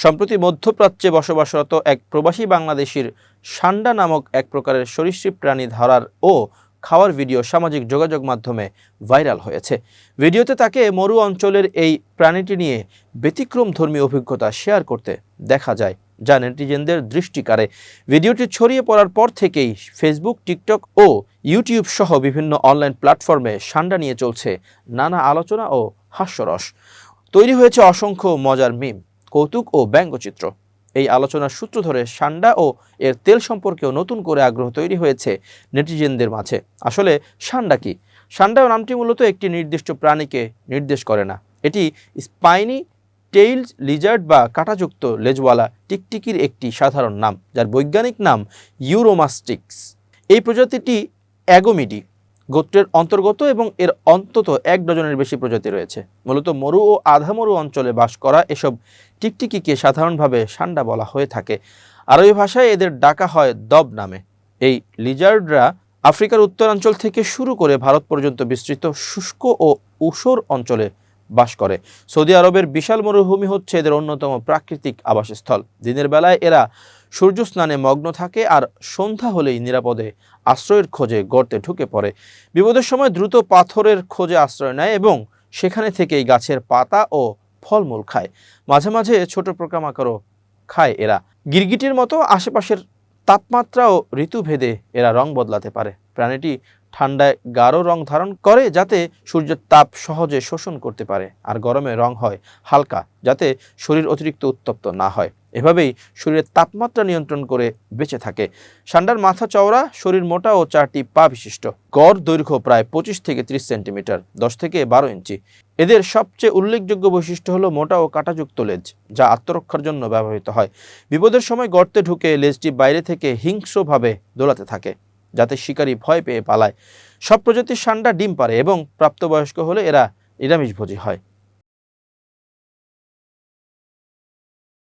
সম্প্রতি মধ্যপ্রাচ্যে বসবাসরত এক প্রবাসী বাংলাদেশির সান্ডা নামক এক প্রকারের সরীসৃপ প্রাণী ধরার ও খাওয়ার ভিডিও সামাজিক যোগাযোগ মাধ্যমে ভাইরাল হয়েছে। ভিডিওতে তাকে মরু অঞ্চলের এই প্রাণীটি নিয়ে ব্যতিক্রম ধর্মী অভিজ্ঞতা শেয়ার করতে দেখা যায়, যা নেটিজেনদের দৃষ্টি কাড়ে। ভিডিওটি ছড়িয়ে পড়ার পর থেকেই ফেসবুক টিকটক ও ইউটিউব সহ বিভিন্ন অনলাইন প্ল্যাটফর্মে সান্ডা নিয়ে চলছে নানা আলোচনা ও হাস্যরস। তৈরি হয়েছে অসংখ্য মজার মিম। কৌতুক ও ব্যঙ্গচিত্র। এই আলোচনার সূত্র ধরে সান্ডা ও এর তেল সম্পর্কেও নতুন করে আগ্রহ তৈরি হয়েছে নেটিজেনদের মাঝে। আসলে সান্ডা কি? সান্ডা নামটি মূলত একটি নির্দিষ্ট প্রাণীকে নির্দেশ করে না। এটি স্পাইনি টেইলড লিজার্ড বা কাঁটাযুক্ত লেজওয়ালা টিকটিকির একটি সাধারণ নাম, যার বৈজ্ঞানিক নাম ইউরোমাস্টিক্স। এই প্রজাতিটি অ্যাগোমিডি গোত্রের অন্তর্গত এবং এর অন্তত এক ডজনের বেশি প্রজাতি রয়েছে। মূলত মরু ও আধা মরু অঞ্চলে বাস করা এসব টিকটিকিকে সাধারণভাবে সান্ডা বলা হয়ে থাকে। আরবি ভাষায় এদের ডাকা হয় দব নামে। এই লিজার্ডরা আফ্রিকার উত্তরাঞ্চল থেকে শুরু করে ভারত পর্যন্ত বিস্তৃত শুষ্ক ও উষর অঞ্চলে বাস করে। সৌদি আরবের বিশাল মরুভূমি হচ্ছে এদের অন্যতম প্রাকৃতিক আবাসস্থল। দিনের বেলায় এরা সূর্য স্নানে মগ্ন থাকে আর সন্ধ্যা হলেই নিরাপদে আশ্রয়ের খোঁজে গর্তে ঢুকে পড়ে। বিপদের সময় দ্রুত পাথরের খোঁজে আশ্রয় নেয় এবং সেখানে থেকেই গাছের পাতা ও ফলমূল খায়। মাঝে মাঝে ছোট পোকামাকড়ও খায় এরা। গিরগিটির মতো আশেপাশের তাপমাত্রা ও ঋতুভেদে এরা রং বদলাতে পারে। প্রাণীটি ঠান্ডায় গাঢ় রং ধারণ করে যাতে সূর্যের তাপ সহজে শোষণ করতে পারে। আর গরমে রং হয় হালকা, যাতে শরীর অতিরিক্ত উত্তপ্ত না হয়। এভাবেই শরীরের তাপমাত্রা নিয়ন্ত্রণ করে বেঁচে থাকে। সান্ডার মাথা চওড়া, শরীর মোটা ও চারটি পা বিশিষ্ট। গড় দৈর্ঘ্য প্রায় পঁচিশ থেকে ত্রিশ সেন্টিমিটার, দশ থেকে বারো ইঞ্চি। এদের সবচেয়ে উল্লেখযোগ্য বৈশিষ্ট্য হলো মোটা ও কাঁটাযুক্ত লেজ, যা আত্মরক্ষার জন্য ব্যবহৃত হয়। বিপদের সময় গর্তে ঢুকে লেজটি বাইরে থেকে হিংস্রভাবে দোলাতে থাকে, যাতে শিকারী ভয় পেয়ে পালায়। সব প্রজাতির সান্ডা ডিম পারে এবং প্রাপ্তবয়স্ক হলে এরা নিরামিষভোজী হয়।